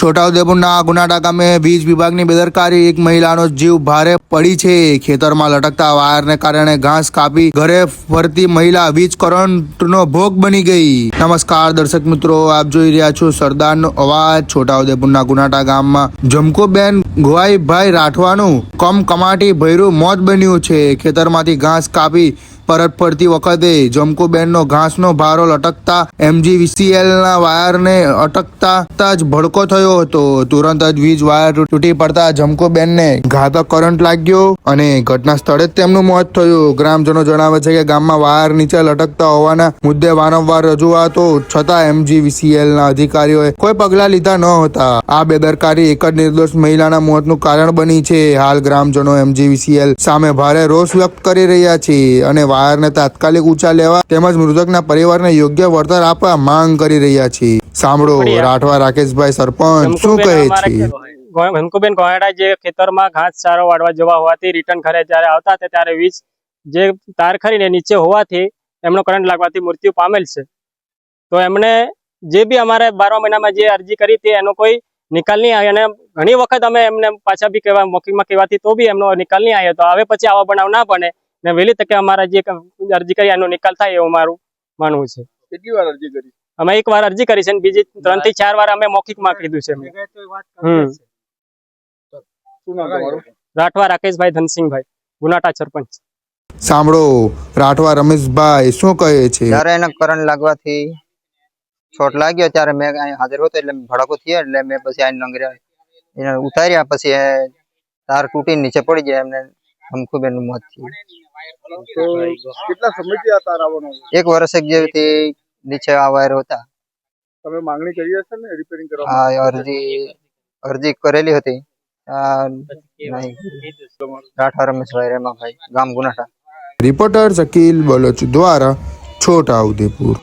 છોટાઉદેપુરના ગુનાડા ગામે વીજ વિભાગની બેદરકારી. એક મહિલાનો જીવ ભારે પડી છે. ખેતરમાં લટકતા વાયરને કારણે ઘાસ કાપી ઘરે ફરતી મહિલા વીજ કરંટનો ભોગ બની ગઈ. નમસ્કાર દર્શક મિત્રો, આપ જોઈ રહ્યા છો સરદારનો અવાજ. છોટાઉદેપુરના ગુનાટા ગામમાં જમકુબેન ગોવાઈભાઈ રાઠવાનું કમ કમાટી ભૈરું મોત બન્યું છે. ખેતરમાંથી ઘાસ કાપી પરત ફરતી વખતે જમકુબેનનો ઘાસનો ભારો લટકતા એમજીવીસીએલ ના વાયરને અટકતા જ ભડકો થયો હતો. તુરંત જ વીજ વાયર તૂટી પડતા જમકુબેનને ઘાતક કરંટ લાગ્યો અને ઘટના સ્થળે જ તેમનું મોત થયું. ગ્રામજનો જણાવે છે કે ગામમાં વાયર નીચે લટકતા હોવાના મુદ્દે વારંવાર રજૂઆતો, છતાં એમજીવીસીએલ ના અધિકારીઓએ કોઈ પગલાં લીધા ન હતા. આ બેદરકારી એક જ નિર્દોષ મહિલાના મોતનું કારણ બની છે. હાલ ગ્રામજનો એમજીવીસીએલ સામે ભારે રોષ વ્યક્ત કરી રહ્યા છે અને વાયરને તાત્કાલિક ઊંચા લેવા તેમજ મૃતકના પરિવારને યોગ્ય વળતર આપવા માંગ કરી રહ્યા છે સાંભળો રાઠવા રાકેશભાઈ સરપંચ શું કહે છે? હંકુબેન કોહાડા જે ખેતરમાં ઘાસ ચારો વાળવા જવા હોવાથી રિટર્ન ઘરે જ્યારે આવતા હતા ત્યારે વીજ જે તાર ખરીને નીચે હોવાથી એમનો કરંટ લાગવાથી મૃત્યુ પામેલ છે. તો એમને જે બી અમારે બારમા મહિનામાં જે અરજી કરી હતી એનો કોઈ નિકાલ નહીં આવ્યો અને ઘણી વખત અમે એમને પાછા બી કહેવા મોકિંગમાં કહેવાથી તો બી એમનો નિકાલ નહીં આવ્યો તો હવે પછી આવા બનાવ ના બને. ને વહેલી તકે અમારા જે અરજી કરી એનો નિકાલ થાય એવું મારું માનવું છે. કેટલી વાર અરજી કરી? અમે એક વાર અરજી કરી છે ને બીજી ત્રણથી ચાર વાર અમે મૌખિકમાં કીધું છે રાઠવા રાકેશભાઈ ધનસિંહભાઈ ગુનાટા સરપંચ. સાંભળો રાઠવા રમેશભાઈ શું કહે છે? ત્યારે એને કરંટ લાગવાથી છોટ લાગ્યો ત્યારે મેં અહીં હાજર હતો એટલે ભડકો થયો એટલે મેં પછી આઈને નંગર્યા. એને ઉતાર્યા પછી તાર તૂટીને નીચે પડી જાય એમને હમખુબેનનું મોત થયું. તો કેટલા સમયથી આ તાર આવવાનો? એક વર્ષ એક જેવી નીચે આ વાયર હતા. તમે માંગણી કરી હશે ને રિપેરિંગ કરવા આ અરજી અરજી કરેલી હતી. આ નહીં. રાઠવા રમેશભાઈ રેમાભાઈ ગામ ગુનાઠા. રિપોર્ટર શકીલ બલોચ દ્વારા છોટા ઉદેપુર.